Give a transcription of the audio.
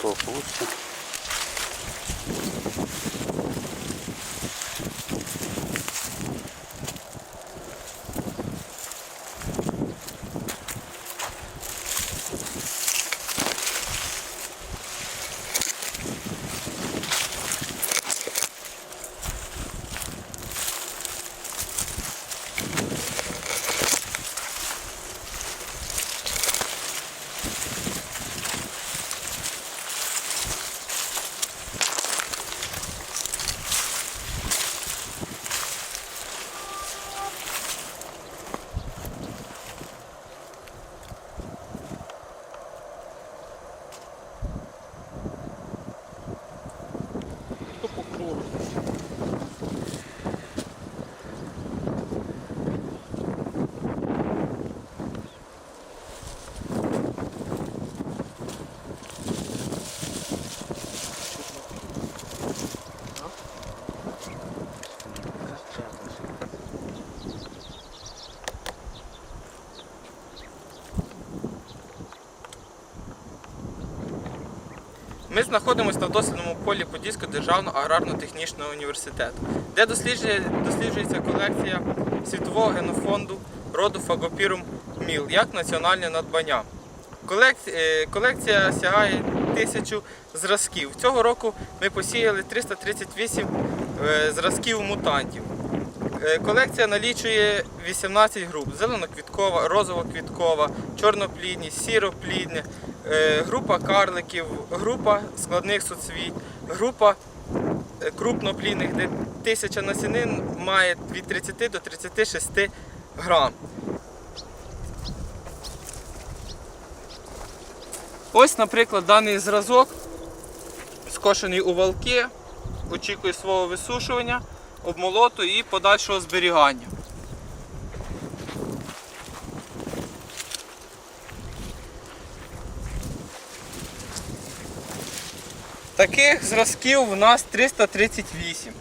того вийде. Ми знаходимося на дослідному полі Подільського державного аграрно-технічного університету, де досліджує, досліджується колекція світового генофонду роду Фагопірум міл як національне надбання. Колекція, е, колекція сягає тисячу зразків. Цього року ми посіяли 338 е, зразків мутантів. Е, Колекція налічує 18 груп: зеленоквіткова, розово-квіткова, чорноплідні, сіроплідні, е, група карликів, група складних суцвіть, група е, крупноплідних, де тисяча насінин має від 30 до 36 грам. Ось, наприклад, даний зразок, скошений у валки, очікує свого висушування, обмолоту і подальшого зберігання. Таких зразків у нас 338.